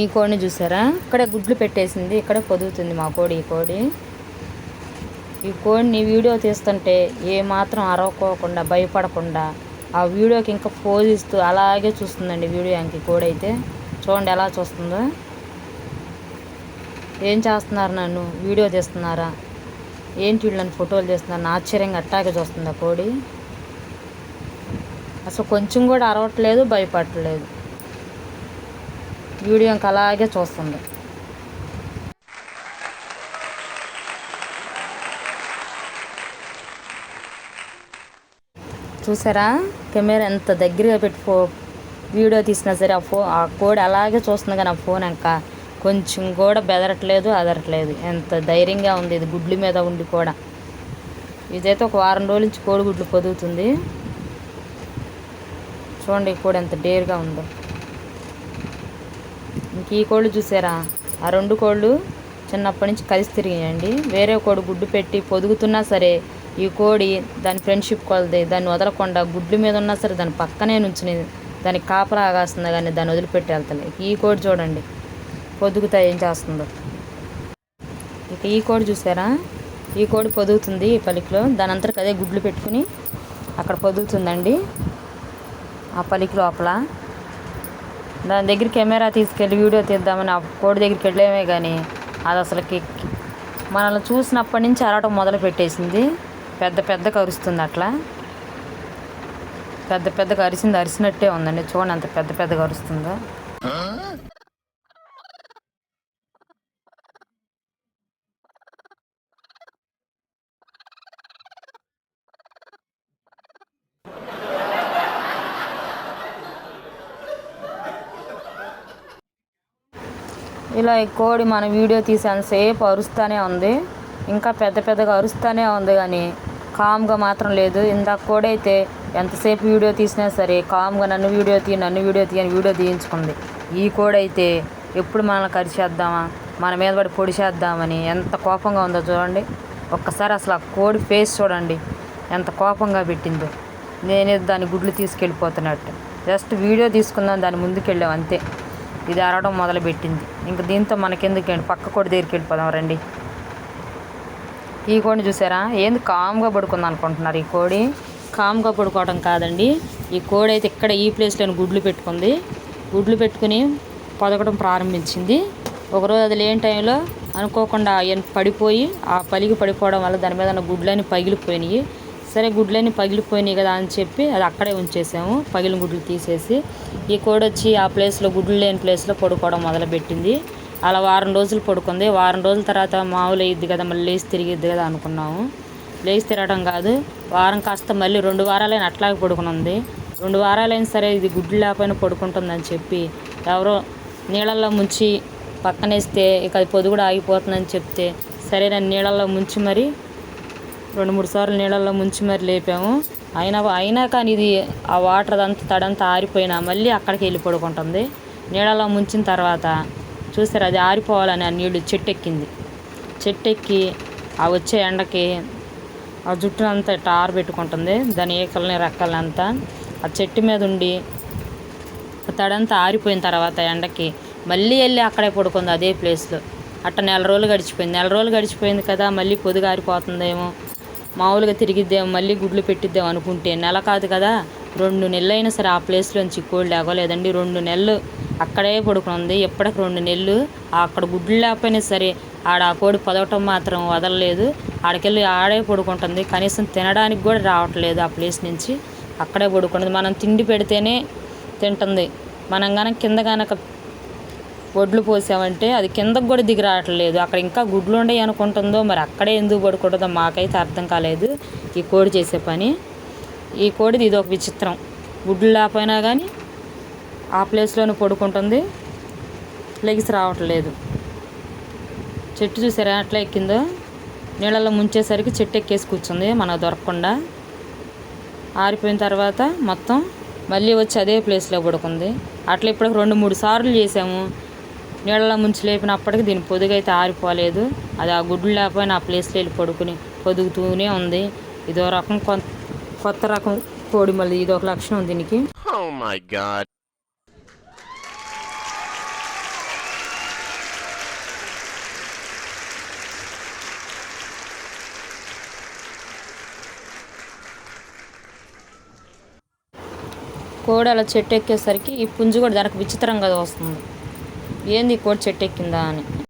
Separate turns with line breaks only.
ఈ కోడిని చూసారా? ఇక్కడే గుడ్లు పెట్టేసింది ఇక్కడే పొదుగుతుంది మా కోడి ఈ కోడి. ఈ కోడిని వీడియో తీస్తుంటే ఏ మాత్రం అరవకోకుండా భయపడకుండా ఆ వీడియోకి ఇంకా పోజ్ ఇస్తూ అలాగే చూస్తుందండి వీడియోకి కోడి అయితే. చూడండి ఎలా చూస్తుందో. ఏం చేస్తున్నారు నన్ను? వీడియో తీస్తున్నారా? ఏంటి వీళ్ళని ఫోటోలు తీస్తున్నారు? ఆశ్చర్యంగా అట్టాగే చూస్తుందా కోడి. అసలు కొంచెం కూడా అరవట్లేదు భయపడలేదు వీడియో ఇంకా అలాగే చూస్తుంది. చూసారా? కెమెరా ఎంత దగ్గరగా పెట్టి ఫో వీడియో తీసినా సరే ఆ ఫో ఆ కోడి అలాగే చూస్తుంది కానీ ఆ ఫోన్ ఇంకా కొంచెం కూడా బెదరట్లేదు అదరట్లేదు. ఎంత ధైర్యంగా ఉంది ఇది గుడ్ల మీద ఉండి కూడా. ఇదైతే ఒక వారం రోజుల నుంచి కోడి గుడ్లు పొదుగుతుంది. చూడండి ఈ కోడి ఎంత డేర్గా ఉందో. ఇంక ఈ కోళ్ళు చూసారా? ఆ రెండు కోళ్ళు చిన్నప్పటి నుంచి కలిసి తిరిగాయండి. వేరే కోడి గుడ్డు పెట్టి పొదుగుతున్నా సరే ఈ కోడి దాని ఫ్రెండ్షిప్ కొలది దాన్ని వదలకుండా గుడ్లు మీద ఉన్నా సరే దాని పక్కనే నుంచుని దానికి కాపలా ఆగాస్తుంది కానీ దాన్ని వదిలిపెట్టి వెళ్తలే. ఈ కోడి చూడండి పొదుగుతా ఏం చేస్తుందో. ఇక ఈ కోడి చూసారా? ఈ కోడి పొదుగుతుంది ఈ పలికిలో దాని అంతటికి అదే గుడ్లు పెట్టుకుని అక్కడ పొదుగుతుందండి. ఆ పలికి లోపల. దాని దగ్గర కెమెరా తీసుకెళ్ళి వీడియో తీద్దామని ఆ కోడి దగ్గరికి వెళ్ళామే కానీ అది అసలుకి మనల్ని చూసినప్పటి నుంచి అరవటం మొదలు పెట్టేసింది. పెద్ద పెద్ద కరుస్తుంది అట్లా. పెద్ద పెద్దగా అరిసింది అరిసినట్టే ఉందండి. చూడండి అంత పెద్ద పెద్దగా అరుస్తుందో ఇలా ఈ కోడి మన వీడియో తీసేంతసేపు అరుస్తూనే ఉంది. ఇంకా పెద్ద పెద్దగా అరుస్తూనే ఉంది కానీ కామ్గా మాత్రం లేదు. ఇందాక కోడి అయితే ఎంతసేపు వీడియో తీసినా సరే కామ్గా నన్ను వీడియో తీ నన్ను వీడియో తీ అని వీడియో తీయించుకుంది. ఈ కోడి అయితే ఎప్పుడు మనల్ని కరిచేద్దామా? మన మీద పడి పొడిచేద్దామని ఎంత కోపంగా ఉందో చూడండి. ఒక్కసారి అసలు ఆ కోడి ఫేస్ చూడండి. ఎంత కోపంగా పెట్టిందో. నేనే దాని గుడ్లు తీసుకెళ్ళిపోతున్నట్టు. జస్ట్ వీడియో తీసుకుందాం దాని ముందుకెళ్ళాం అంతే. ఇది అరవడం మొదలు పెట్టింది ఇంకా దీంతో మనకెందుకండి పక్క కోడి దగ్గరికి వెళ్ళిపోదాం రండి. ఈ కోడిని చూసారా? ఏంది కామ్గా పడుకుంది అనుకుంటున్నారు ఈ కోడి? కామ్గా పడుకోవడం కాదండి. ఈ కోడి అయితే ఇక్కడ ఈ ప్లేస్లో గుడ్లు పెట్టుకుంది. గుడ్లు పెట్టుకుని పొదగడం ప్రారంభించింది. ఒకరోజు అది లేని టైంలో అనుకోకుండా పడిపోయి ఆ పలికి పడిపోవడం వల్ల దాని మీద ఉన్న గుడ్లన్నీ పగిలిపోయినాయి. సరే గుడ్లన్నీ పగిలిపోయినాయి కదా అని చెప్పి అది అక్కడే ఉంచేసాము. పగిలిన గుడ్లు తీసేసి ఈ కోడి వచ్చి ఆ ప్లేస్లో గుడ్లు లేని ప్లేస్లో పడుకోవడం మొదలుపెట్టింది. అలా వారం రోజులు పడుకుంది. వారం రోజుల తర్వాత మామూలు అయ్యిద్ది కదా మళ్ళీ లేచి తిరిగిద్ది కదా అనుకున్నాము. లేచి తిరగడం కాదు వారం కాస్త మళ్ళీ రెండు వారాలైన అట్లాగే పడుకుని ఉంది రెండు వారాలైనా సరే ఇది గుడ్లు లేకపోయినా పడుకుంటుందని చెప్పి ఎవరో నీళ్ళల్లో ముంచి పక్కనేస్తే ఇక అది పొద్దు కూడా ఆగిపోతుందని చెప్తే సరే నేను నీళ్ళల్లో ముంచి మరి రెండు మూడు సార్లు నీళ్ళల్లో ముంచి మరి లేపాము. అయినా అయినా కానీ ఇది ఆ వాటర్ అంతా తడంతా ఆరిపోయినా మళ్ళీ అక్కడికి వెళ్ళి పడుకుంటుంది. నీళ్ళలో ముంచిన తర్వాత చూసారు అది ఆరిపోవాలని ఆ నీళ్ళు చెట్టు ఎక్కింది చెట్టు ఎక్కి ఆ వచ్చే ఎండకి ఆ జుట్టునంతా టార్ ఇట్లా ఆరబెట్టుకుంటుంది. దాని ఏకల్ని రెక్కలంతా ఆ చెట్టు మీద ఉండి తడంతా ఆరిపోయిన తర్వాత ఎండకి మళ్ళీ వెళ్ళి అక్కడే పడుకుంది అదే ప్లేస్లో. అట్ట నెల రోజులు గడిచిపోయింది. నెల రోజులు గడిచిపోయింది కదా మళ్ళీ పొదుగు ఆరిపోతుందేమో. మామూలుగా తిరిగిద్దేమో మళ్ళీ గుడ్లు పెట్టిద్దాం అనుకుంటే నెల కాదు కదా. రెండు నెలలైనా సరే ఆ ప్లేస్లోంచి కోళ్ళు లేగలేదండి రెండు నెలలు అక్కడే పడుకుంది ఎప్పటికి రెండు నెలలు అక్కడ గుడ్లు లేకపోయినా సరే ఆడ ఆ కోడి పదవటం మాత్రం వదలలేదు. ఆడకెళ్ళి ఆడే పడుకుంటుంది. కనీసం తినడానికి కూడా రావట్లేదు ఆ ప్లేస్ నుంచి. అక్కడే పడుకుంటుంది మనం తిండి పెడితేనే తింటుంది. మనం కనుక కింద కనుక వడ్లు పోసామంటే అది కిందకు కూడా దిగి రావట్లేదు. అక్కడ ఇంకా గుడ్లు ఉండయి అనుకుంటుందో మరి అక్కడే ఎందుకు పడుకుంటుందో మాకైతే అర్థం కాలేదు. ఈ కోడి చేసే పని. ఈ కోడిది ఇది ఒక విచిత్రం. గుడ్లు లేకపోయినా కానీ ఆ ప్లేస్లోనే పడుకుంటుంది. లెగిసి రావట్లేదు. చెట్టు చూసారా అట్లా ఎక్కిందో? నీళ్ళల్లో ముంచేసరికి చెట్టు ఎక్కేసి కూర్చుంది మనకు దొరకకుండా. ఆరిపోయిన తర్వాత మొత్తం మళ్ళీ వచ్చి అదే ప్లేస్లో పడుకుంది. అట్లా ఇప్పటికి రెండు మూడు సార్లు చేసాము. నీళ్ళ ముంచి లేపినప్పటికీ దీని పొదుగు అయితే ఆరిపోలేదు. అది ఆ గుడ్లు లేకపోయినా ఆ ప్లేస్లో వెళ్ళి పడుకుని పొదుగుతూనే ఉంది. ఇదో రకం కొత్త రకం కోడి మళ్ళీ ఇది ఒక లక్షణం దీనికి.
Oh
కోడి అలా చెట్టు ఎక్కేసరికి ఈ పుంజు కూడా దానికి విచిత్రంగా వస్తుంది. ఏంది కోడి చెట్టు ఎక్కిందా అని.